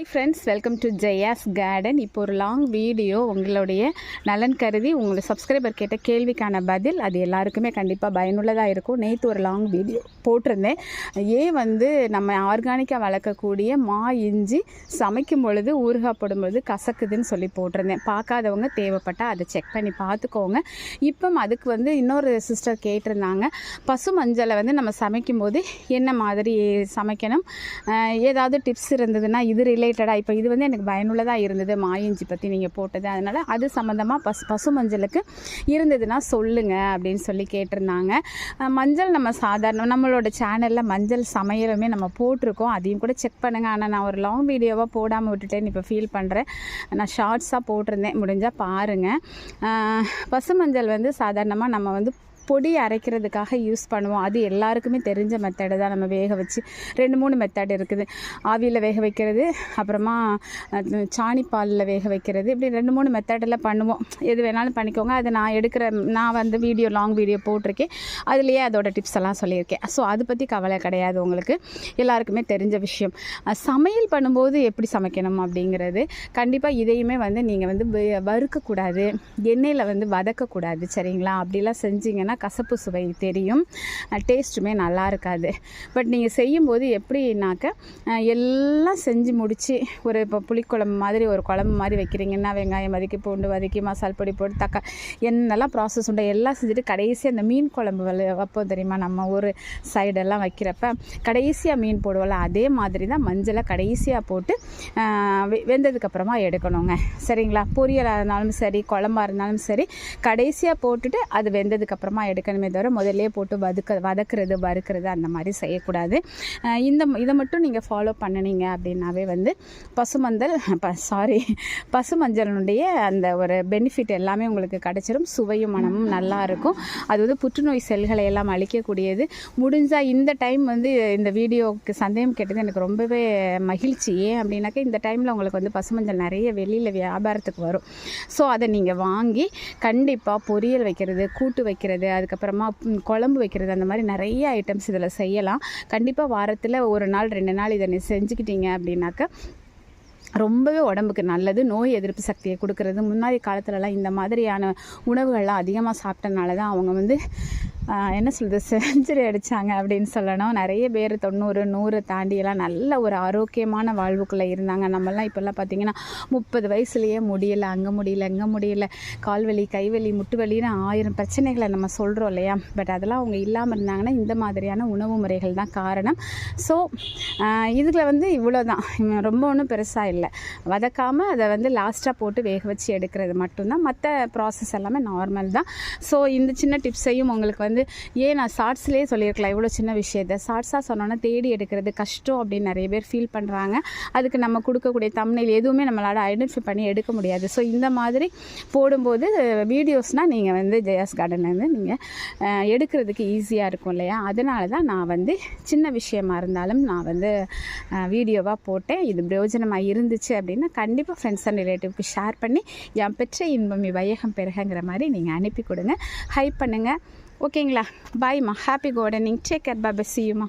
Hi friends welcome to Jaya's garden இப்போ ஒரு long video உங்களுடைய நலன் கருதி உங்களை சப்ஸ்கிரைபர் கேட்ட கேள்விக்கான பதில் அது எல்லாருக்குமே கண்டிப்பாக பயனுள்ளதாக இருக்கும். நேற்று ஒரு லாங் வீடியோ போட்டிருந்தேன். ஏன் வந்து நம்ம ஆர்கானிக்காக வளர்க்கக்கூடிய மா இஞ்சி சமைக்கும் பொழுது ஊறுகாய் பொழுது கசக்குதுன்னு சொல்லி போட்டிருந்தேன். பார்க்காதவங்க தேவைப்பட்டால் அதை செக் பண்ணி பார்த்துக்கோங்க. இப்போ அதுக்கு வந்து இன்னொரு சிஸ்டர் கேட்டிருந்தாங்க. பசு மஞ்சளை வந்து நம்ம சமைக்கும்போது என்ன மாதிரி சமைக்கணும்? ஏதாவது டிப்ஸ் இருந்ததுன்னா இது ரிலேட்டடாக இப்போ இது வந்து எனக்கு பயனுள்ளதாக இருந்தது மாயிஞ்சி பற்றி நீங்கள் போட்டது. அதனால் அது சம்மந்தமாக பசு பசு மஞ்சளுக்கு இருந்ததுன்னா சொல்லுங்கள் அப்படின்னு சொல்லி கேட்டிருந்தாங்க. மஞ்சள் நம்ம சாதாரண நம்மளோட சேனலில் மஞ்சள் சமையலுமே நம்ம போட்டிருக்கோம். அதையும் கூட செக் பண்ணுங்கள் ஆனால் நான் ஒரு லாங் வீடியோவாக போடாமல் விட்டுட்டேன்னு இப்போ ஃபீல் பண்ணுறேன் நான் ஷார்ட்ஸாக போட்டிருந்தேன். முடிஞ்சால் பாருங்கள் பசு மஞ்சள் வந்து சாதாரணமாக நம்ம வந்து பொடி அரைக்கிறதுக்காக யூஸ் பண்ணுவோம். அது எல்லாருக்குமே தெரிஞ்ச மெத்தடு தான் நம்ம வேக வச்சு ரெண்டு மூணு மெத்தட் இருக்குது. ஆவியில் வேக வைக்கிறது அப்புறமா சாணிப்பாலில் சாணி பாலில் வேக வைக்கிறது இப்படி ரெண்டு மூணு மெத்தடில் பண்ணுவோம். எது வேணாலும் பண்ணிக்கோங்க. அது நான் எடுக்கிற நான் வந்து வீடியோ லாங் வீடியோ போட்டிருக்கேன். அதுலேயே அதோடய டிப்ஸ் எல்லாம் சொல்லியிருக்கேன். ஸோ அதை பற்றி கவலை கிடையாது உங்களுக்கு. எல்லாருக்குமே தெரிஞ்ச விஷயம். சமையல் பண்ணும்போது எப்படி சமைக்கணும் அப்படிங்கிறது. கண்டிப்பாக இதையுமே வந்து நீங்கள் வந்து வறுக்கக்கூடாது. எண்ணெயில் வந்து வதக்கக்கூடாது. சரிங்களா? அப்படிலாம் செஞ்சீங்கன்னா கசப்பு சுவை தெரியும். டேஸ்ட்டுமே நல்லா இருக்காது. பட் நீங்கள் செய்யும்போது எப்படின்னாக்க எல்லாம் செஞ்சு முடித்து ஒரு இப்போ புளிக்குழம்பு மாதிரி ஒரு குழம்பு மாதிரி வைக்கிறீங்கன்னா வெங்காயம் வதக்கி பூண்டு வதக்கி மசால் பொடி போட்டு தக்கா என்னெல்லாம் ப்ராசஸ் உண்டு எல்லாம் செஞ்சுட்டு கடைசி அந்த மீன் குழம்பு வல வைப்போம் தெரியுமா? நம்ம ஊர் சைடெல்லாம் வைக்கிறப்ப கடைசியாக மீன் போடுவோம்ல அதே மாதிரி தான் மஞ்சளை கடைசியாக போட்டு வெ- வெந்ததுக்கப்புறமா எடுக்கணுங்க. சரிங்களா? பொரியலாக இருந்தாலும் சரி குழம்பா இருந்தாலும் சரி கடைசியாக போட்டுட்டு அது வெந்ததுக்கப்புறமா எடுக்கணுமே தவிர முதல்ல போட்டு வதக்க வதக்குறது வறுக்கிறது அந்த மாதிரி செய்யக்கூடாது. இந்த இதை மட்டும் நீங்கள் ஃபாலோ பண்ணினீங்க அப்படின்னாவே வந்து பசுமஞ்சள் சாரி பசுமஞ்சளுடைய அந்த ஒரு பெனிஃபிட் எல்லாமே உங்களுக்கு கிடச்சிரும். சுவையும் மனமும் நல்லா இருக்கும். அது வந்து புற்றுநோய் செல்களை எல்லாம் அழிக்கக்கூடியது. முடிஞ்சால் இந்த டைம் வந்து இந்த வீடியோவுக்கு சந்தேகம் கேட்டது எனக்கு ரொம்பவே மகிழ்ச்சி. ஏன் அப்படின்னாக்கா இந்த டைமில் உங்களுக்கு வந்து பசுமஞ்சள் நிறைய வெளியில் வியாபாரத்துக்கு வரும். ஸோ அதை நீங்கள் வாங்கி கண்டிப்பாக பொரியல் வைக்கிறது கூட்டு வைக்கிறது அதுக்கப்புறமா குழம்பு வைக்கிறது அந்த மாதிரி நிறைய ஐட்டம்ஸ் இதில் செய்யலாம். கண்டிப்பாக வாரத்தில் ஒரு நாள் ரெண்டு நாள் இதை நீ செஞ்சுக்கிட்டீங்க அப்படின்னாக்க ரொம்பவே உடம்புக்கு நல்லது. நோய் எதிர்ப்பு சக்தியை கொடுக்கறது. முன்னாடி காலத்துலலாம் இந்த மாதிரியான உணவுகள்லாம் அதிகமாக சாப்பிட்டனால தான் அவங்க வந்து என்ன சொல்கிறது செஞ்சுரி அடித்தாங்க அப்படின்னு சொல்லணும். நிறைய பேர் தொண்ணூறு நூறு தாண்டியெல்லாம் நல்ல ஒரு ஆரோக்கியமான வாழ்வுக்குள்ளே இருந்தாங்க. நம்மலாம் இப்போல்லாம் பார்த்தீங்கன்னா முப்பது வயசுலேயே முடியலை அங்கே முடியல இங்கே முடியல. கால்வலி கைவலி முட்டு வலின்னு ஆயிரம் பிரச்சனைகளை நம்ம சொல்கிறோம் இல்லையா? பட் அதெல்லாம் அவங்க இல்லாமல் இருந்தாங்கன்னா இந்த மாதிரியான உணவு முறைகள் தான் காரணம். ஸோ இதில் வந்து இவ்வளோ தான் ரொம்ப ஒன்றும் பெருசாக இல்லை. வதக்காமல் அதை வந்து லாஸ்ட்டாக போட்டு வேக வச்சு எடுக்கிறது மட்டும்தான். மற்ற ப்ராசஸ் எல்லாமே நார்மல் தான். ஸோ இந்த சின்ன டிப்ஸையும் உங்களுக்கு வந்து ஏன் நான் ஷார்ட்ஸ்லேயே சொல்லியிருக்கலாம் இவ்வளோ சின்ன விஷயத்த. ஷார்ட்ஸாக சொன்னோன்னா தேடி எடுக்கிறது கஷ்டம் அப்படின்னு நிறைய பேர் ஃபீல் பண்ணுறாங்க அதுக்கு நம்ம கொடுக்கக்கூடிய தமிழில் எதுவுமே நம்மளால் ஐடென்டிஃபை பண்ணி எடுக்க முடியாது. ஸோ இந்த மாதிரி போடும்போது வீடியோஸ்னால் நீங்கள் வந்து ஜெயாஸ் கார்டன்லேருந்து நீங்கள் எடுக்கிறதுக்கு ஈஸியாக இருக்கும் இல்லையா? அதனால தான் நான் வந்து சின்ன விஷயமா இருந்தாலும் நான் வந்து வீடியோவாக போட்டேன். இது பிரயோஜனமாக இருந்துச்சு அப்படின்னா கண்டிப்பாக ஃப்ரெண்ட்ஸ் அண்ட் ரிலேட்டிவ்க்கு ஷேர் பண்ணி என் பெற்ற இன்பம் வையகம் பெருகங்கிற மாதிரி நீங்கள் அனுப்பி கொடுங்க. ஹைப் பண்ணுங்கள் ஓகேங்களா? பாய்மா ஹாப்பி கார்டனிங் டேக் கேர் பாபா சியூமா